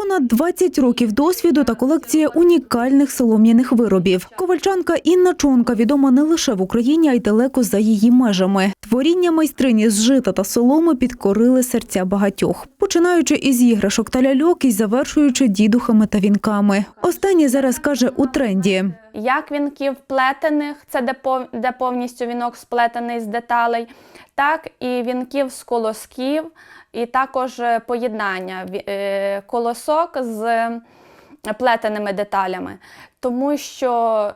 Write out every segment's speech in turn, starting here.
Понад 20 років досвіду та колекція унікальних солом'яних виробів. Ковальчанка Інна Чонка відома не лише в Україні, а й далеко за її межами. Творіння майстрині з жита та соломи підкорили серця багатьох, починаючи із іграшок та ляльок і завершуючи дідухами та вінками. Останнє зараз каже у тренді. як вінків плетених, це де, повністю вінок сплетений з деталей, так і вінків з колосків, і також е, поєднання е, колосок з е, плетеними деталями. Тому що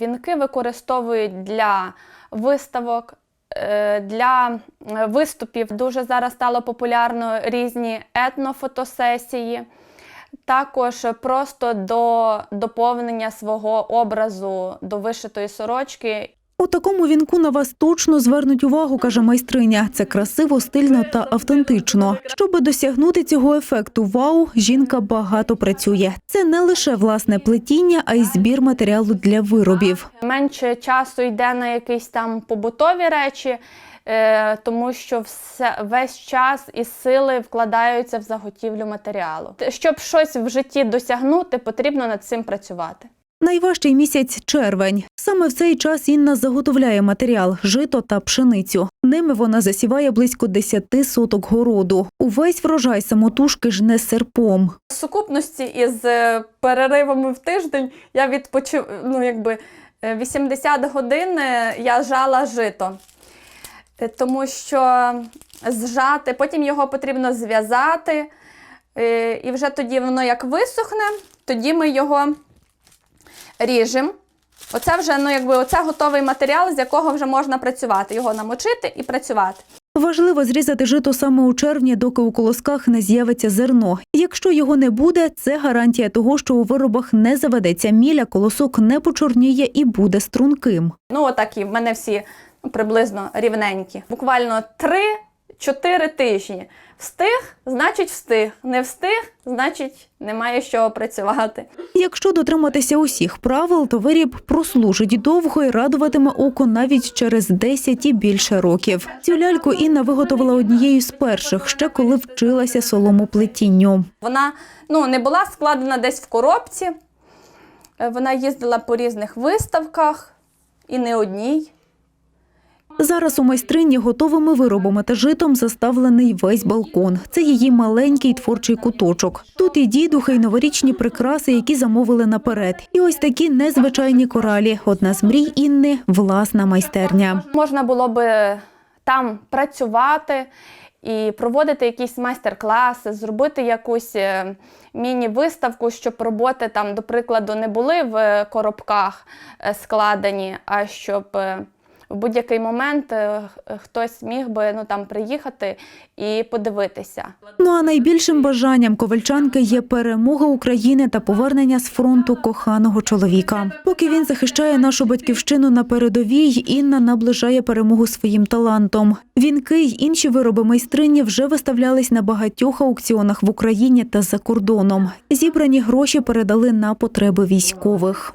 вінки використовують для виставок. Е, Для е, виступів дуже зараз стало популярно різні етнофотосесії також просто до доповнення свого образу до вишитої сорочки. У такому вінку на вас точно звернуть увагу, каже майстриня. Це красиво, стильно та автентично. Щоби досягнути цього ефекту вау, жінка багато працює. Це не лише власне плетіння, а й збір матеріалу для виробів. Менше часу йде на якісь там побутові речі, е, тому що все, весь час і сили вкладаються в заготівлю матеріалу. Щоб щось в житті досягнути, потрібно над цим працювати. Найважчий місяць червень. Саме в цей час Інна заготовляє матеріал жито та пшеницю. Ними вона засіває близько 10 соток городу. Увесь врожай самотужки жне серпом. В сукупності із е, переривами в тиждень я відпочив, ну якби е, 80 годин е, я жала жито. Е, Тому що зжати, потім його потрібно зв'язати, е, і вже тоді воно як висохне, тоді ми його ріжемо. Оце вже ну, якби, оце готовий матеріал, з якого вже можна працювати. Його намочити і працювати. Важливо зрізати жито саме у червні, доки у колосках не з'явиться зерно. Якщо його не буде, це гарантія того, що у виробах не заведеться міля, колосок не почорніє і буде струнким. Ну, отакі, в мене всі ну, приблизно рівненькі. Буквально 3-4 тижні. Встиг, значить встиг. Не встиг, значить немає чого працювати. Якщо дотриматися усіх правил, то виріб прослужить довго і радуватиме око навіть через 10 і більше років. Цю ляльку Інна виготовила однією з перших, ще коли вчилася соломоплетінню. Вона ну, не була складена десь в коробці. Е, Вона їздила по різних виставках і не одній. Зараз у майстрині готовими виробами та житом заставлений весь балкон. Це її маленький творчий куточок. Тут і дідухи, і новорічні прикраси, які замовили наперед. І ось такі незвичайні коралі. Одна з мрій Інни власна майстерня. Можна було би там працювати і проводити якісь майстер-класи, зробити якусь е, міні-виставку, щоб роботи там, до прикладу, не були в коробках е, складені, а щоб е, в будь-який момент е, хтось міг би ну, там, приїхати і подивитися. Ну а найбільшим бажанням ковальчанки є перемога України та повернення з фронту коханого чоловіка. Поки він захищає нашу батьківщину на передовій, Інна наближає перемогу своїм талантом. Вінки й інші вироби майстрині вже виставлялись на багатьох аукціонах в Україні та за кордоном. Зібрані гроші передали на потреби військових.